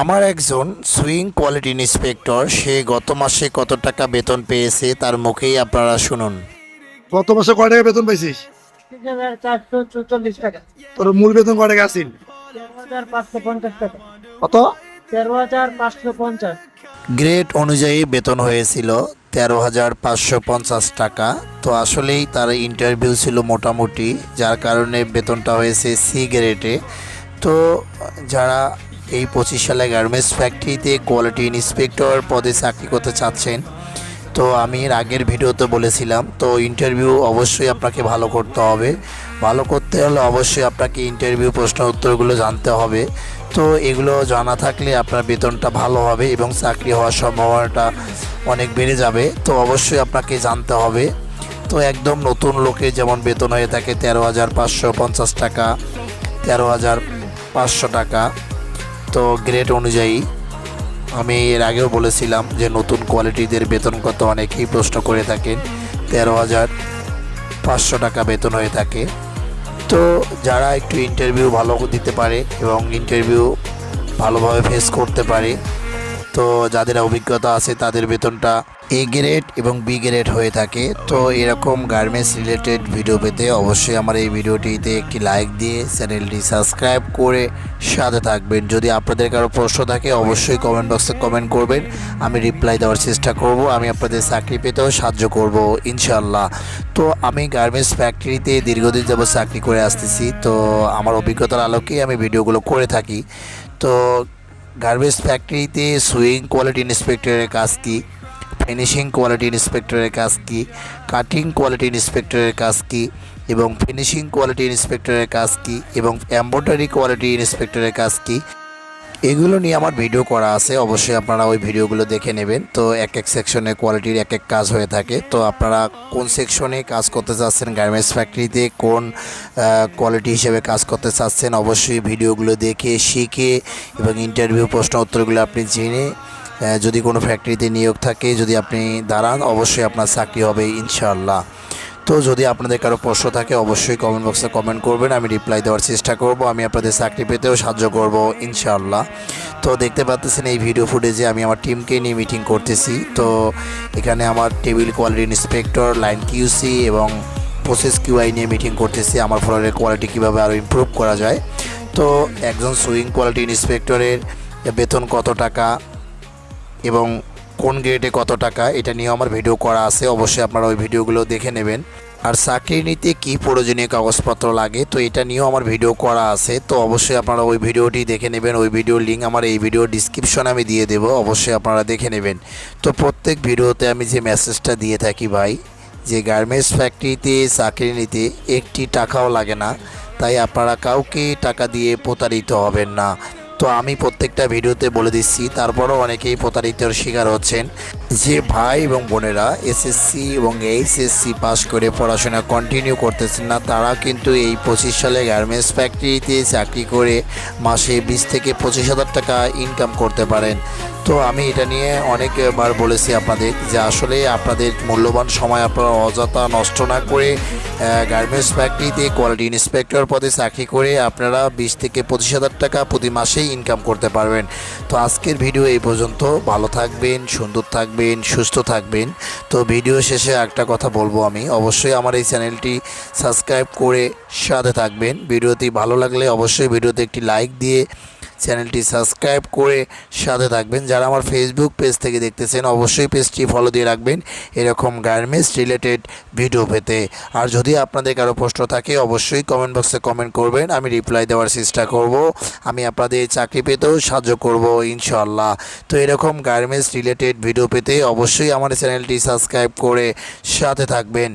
আমার একজন swing quality inspector সে গত মাসে কত টাকা বেতন পেয়েছে তার মুখেই আপনারা শুনুন। গত মাসে কয় টাকা বেতন পাইছিস? চারশো টাকা। তোর মূল বেতন কয় টাকা আসিল তেরো হাজার পাঁচশো পঞ্চাশ টাকা। কত? তেরো হাজার পাঁচশো পঞ্চাশ। গ্রেড অনুযায়ী বেতন হয়েছিল তেরো হাজার পাঁচশো পঞ্চাশ টাকা। তো আসলেই তার ইন্টারভিউ ছিল মোটামুটি যার কারণে বেতনটা হয়েছে সি গ্রেডে তো যারা এই পঁচিশ সালে গার্মেন্টস ফ্যাক্টরিতে কোয়ালিটি ইন্সপেক্টর পদে চাকরি করতে চাচ্ছেন। তো আমি এর আগের ভিডিওতে বলেছিলাম, তো ইন্টারভিউ অবশ্যই আপনাকে ভালো করতে হবে। ভালো করতে হলে অবশ্যই আপনাকে ইন্টারভিউ, প্রশ্ন উত্তরগুলো জানতে হবে। তো এগুলো জানা থাকলে আপনার বেতনটা ভালো হবে এবং চাকরি হওয়ার সম্ভাবনাটা অনেক বেড়ে যাবে। তো অবশ্যই আপনাকে জানতে হবে। তো একদম নতুন লোকে যেমন বেতন হয়ে থাকে তেরো হাজার পাঁচশো পঞ্চাশ টাকা, তেরো হাজার পাঁচশো টাকা। তো গ্রেড অনুযায়ী আমি এর আগেও বলেছিলাম যে নতুন কোয়ালিটিদের বেতন কত? অনেকেই প্রশ্ন করে থাকেন, তেরো হাজার পাঁচশো টাকা বেতন হয়ে থাকে। তো যারা একটু ইন্টারভিউ ভালো দিতে পারে এবং ইন্টারভিউ ভালোভাবে ফেস করতে পারে তো যাদের অভিজ্ঞতা আছে, তাদের বেতনটা এ গ্রেড এবং বি গ্রেড হয়ে থাকে। তো এরকম গার্মেন্টস রিলেটেড ভিডিও পেতে অবশ্যই আমার এই ভিডিওটিতে একটি লাইক দিয়ে চ্যানেলটি সাবস্ক্রাইব করে সাথে থাকবেন। যদি আপনাদের কারও প্রশ্ন থাকে, অবশ্যই কমেন্ট বক্সে কমেন্ট করবেন। আমি রিপ্লাই দেওয়ার চেষ্টা করব, আমি আপনাদের চাকরি পেতেও সাহায্য করব ইনশাল্লাহ তো আমি গার্মেন্টস ফ্যাক্টরিতে দীর্ঘদিন যাবত চাকরি করে আসতেছি। তো আমার অভিজ্ঞতার আলোকেই আমি ভিডিওগুলো করে থাকি। তো গার্বেজ ফ্যাক্টরিতে সুইং কোয়ালিটি ইন্সপেক্টরের কাজ কী? ফিনিশিং কোয়ালিটি ইন্সপেক্টরের কাজ কি? কাটিং কোয়ালিটি ইন্সপেক্টরের কাজ কী? এবং ফিনিশিং কোয়ালিটি ইন্সপেক্টরের কাজ কী? এবং এম্ব্রয়ডারি কোয়ালিটি ইন্সপেক্টরের কাজ কী? এগুলো নিয়ে আমার ভিডিও করা আছে, অবশ্যই আপনারা ওই ভিডিওগুলো দেখে নেবেন। তো এক এক সেকশনে কোয়ালিটির এক এক কাজ হয়ে থাকে। তো আপনারা কোন সেকশনে কাজ করতে চাচ্ছেন গার্মেন্টস ফ্যাক্টরিতে কোন কোয়ালিটি হিসেবে কাজ করতে চাচ্ছেন, অবশ্যই ভিডিওগুলো দেখে শিখে এবং ইন্টারভিউ প্রশ্ন উত্তরগুলো আপনি জেনে যদি কোনো ফ্যাক্টরিতে নিয়োগ থাকে, যদি আপনি দাঁড়ান, অবশ্যই আপনার চাকরি হবে, ইনশাআল্লাহ। তো যদি আপনাদের কারও প্রশ্ন থাকে, অবশ্যই কমেন্ট বক্সে কমেন্ট করবেন, আমি রিপ্লাই দেওয়ার চেষ্টা করব, আমি আপনাদের চাকরি পেতেও সাহায্য করব, ইনশাআল্লাহ। তো দেখতে পাচ্ছেন এই ভিডিও ফুটেজে আমি আমার টিমকে নিয়ে মিটিং করতেছি। তো এখানে আমার table quality inspector line QC এবং প্রসেস কিউআই নিয়ে মিটিং করতেছি, আমার ফ্লোরের কোয়ালিটি কীভাবে আরও ইমপ্রুভ করা যায়। তো একজন সুইং কোয়ালিটি ইন্সপেক্টরের বেতন কত টাকা এবং কোন গ্রেডে কত টাকা, এটা নিয়ে আমার ভিডিও করা আছে, অবশ্যই আপনারা ওই ভিডিওগুলো দেখে নেবেন। আর চাকরি নিতে কী প্রয়োজনীয় কাগজপত্র লাগে, তো এটা নিয়েও আমার ভিডিও করা আছে, তো অবশ্যই আপনারা ওই ভিডিওটি দেখে নেবেন, ওই ভিডিওর লিঙ্ক আমার এই ভিডিও ডিসক্রিপশনে আমি দিয়ে দেবো, অবশ্যই আপনারা দেখে নেবেন। তো প্রত্যেক ভিডিওতে আমি যে মেসেজটা দিয়ে থাকি ভাই, যে গার্মেন্টস ফ্যাক্টরিতে চাকরি নিতে একটি টাকাও লাগে না, তাই আপনারা কাউকে টাকা দিয়ে প্রতারিত হবেন না। তো আমি প্রত্যেকটা ভিডিওতে বলে দিচ্ছি তারপরও অনেকেই প্রতারিতের শিকার হচ্ছেন। যে ভাই এবং বোনেরা এসএসসি এবং এইচএসসি পাস করে পড়াশোনা কন্টিনিউ করতেছেন না, তারা কিন্তু এই পঁচিশ সালে গার্মেন্টস ফ্যাক্টরিতে চাকরি করে মাসে বিশ থেকে পঁচিশ হাজার টাকা ইনকাম করতে পারেন। তো আমি এটা নিয়ে অনেকবার বলেছি আপনাদের যে আসলে আপনাদের মূল্যবান সময় আপনারা অযথা নষ্ট না করে গার্মেন্টস ফ্যাক্টরিতে কোয়ালিটি ইন্সপেক্টর পদে চাকরি করে আপনারা বিশ থেকে পঁচিশ হাজার টাকা প্রতি মাসেই ইনকাম করতে পারবেন। তো আজকের ভিডিও এই পর্যন্ত। ভালো থাকবেন, সুন্দর থাকবেন, সুস্থ থাকবেন। তো ভিডিও শেষে একটা কথা বলব আমি। অবশ্যই আমার এই চ্যানেলটি সাবস্ক্রাইব করে সাথে থাকবেন। ভিডিওটি ভালো লাগলে অবশ্যই ভিডিওতে একটি লাইক দিয়ে চ্যানেলটি সাবস্ক্রাইব করে সাথে থাকবেন। যারা আমার ফেসবুক পেজ থেকে দেখতেছেন, অবশ্যই পেজটি ফলো দিয়ে রাখবেন এরকম গার্মেন্টস রিলেটেড ভিডিও পেতে। আর যদি আপনাদের কারও প্রশ্ন থাকে, অবশ্যই কমেন্ট বক্সে কমেন্ট করবেন। আমি রিপ্লাই দেওয়ার চেষ্টা করব। আমি আপনাদের চাকরি পেতেও সাহায্য করব ইনশাল্লাহ তো এরকম গার্মেন্টস রিলেটেড ভিডিও পেতে অবশ্যই আমার চ্যানেলটি সাবস্ক্রাইব করে সাথে থাকবেন।